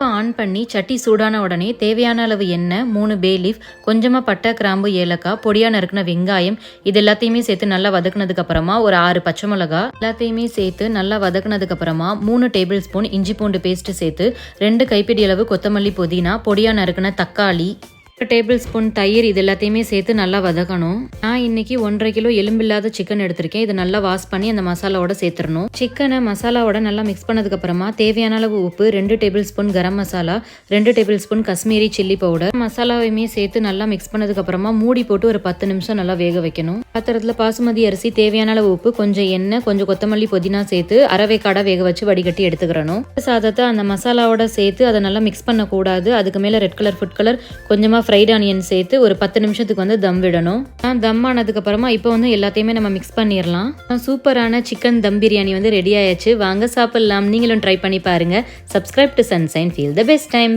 On பண்ணி சட்டி சூடான உடனே தேவையான அளவு எண்ணெய் மூணு பே லீஃப் கொஞ்சமாக பட்டை கிராம்பு ஏலக்காய் பொடியாக நறுக்கின வெங்காயம் இது எல்லாத்தையுமே சேர்த்து நல்லா வதக்குனதுக்கு அப்புறமா ஒரு ஆறு பச்சை மிளகா எல்லாத்தையுமே சேர்த்து நல்லா வதக்குனதுக்கு அப்புறமா மூணு டேபிள் ஸ்பூன் இஞ்சி பூண்டு பேஸ்ட் சேர்த்து ரெண்டு கைப்பிடி அளவு கொத்தமல்லி புதினா பொடியாக நறுக்கின தக்காளி ஒரு டேபிள் ஸ்பூன் தயிர் இது எல்லாத்தையுமே சேர்த்து நல்லா வதக்கணும். நான் இன்னைக்கு ஒன்றரை கிலோ எலும்பில்லாத சிக்கன் எடுத்திருக்கேன். இதை நல்லா வாஷ் பண்ணி அந்த மசாலாவோட சேர்த்துடணும். சிக்கனை மசாலாவோட நல்லா மிக்ஸ் பண்ணதுக்கு அப்புறமா தேவையான அளவு உப்பு ரெண்டு டேபிள் ஸ்பூன் கரம் மசாலா ரெண்டு table spoon Kashmiri chilli powder மசாலாவையுமே சேர்த்து நல்லா மிக்ஸ் பண்ணதுக்கு அப்புறமா மூடி போட்டு ஒரு பத்து நிமிஷம் நல்லா வேக வைக்கணும். பாத்திரத்தில் பாசுமதி அரிசி தேவையான அளவு உப்பு கொஞ்சம் எண்ணெய் கொஞ்சம் கொத்தமல்லி புதினா சேர்த்து அரவை வேக வச்சு வடிகட்டி எடுத்துக்கிறணும். சாதத்தை அந்த மசாலாவோட சேர்த்து அதை நல்லா மிக்ஸ் பண்ணக்கூடாது. அதுக்கு மேலே ரெட் கலர் ஃபுட் கலர் கொஞ்சமாக ஃப்ரைட் ஆனியன் சேர்த்து ஒரு பத்து நிமிஷத்துக்கு வந்து தம் விடணும். நான் தம் ஆனதுக்கு அப்புறமா இப்போ வந்து எல்லாத்தையுமே நம்ம மிக்ஸ் பண்ணிடலாம் சூப்பரான சிக்கன் தம் பிரியாணி வந்து ரெடி ஆயாச்சு. வாங்க சாப்பிடலாம். நீங்களும் ட்ரை பண்ணி பாருங்க. Subscribe to Sunshine feel the best time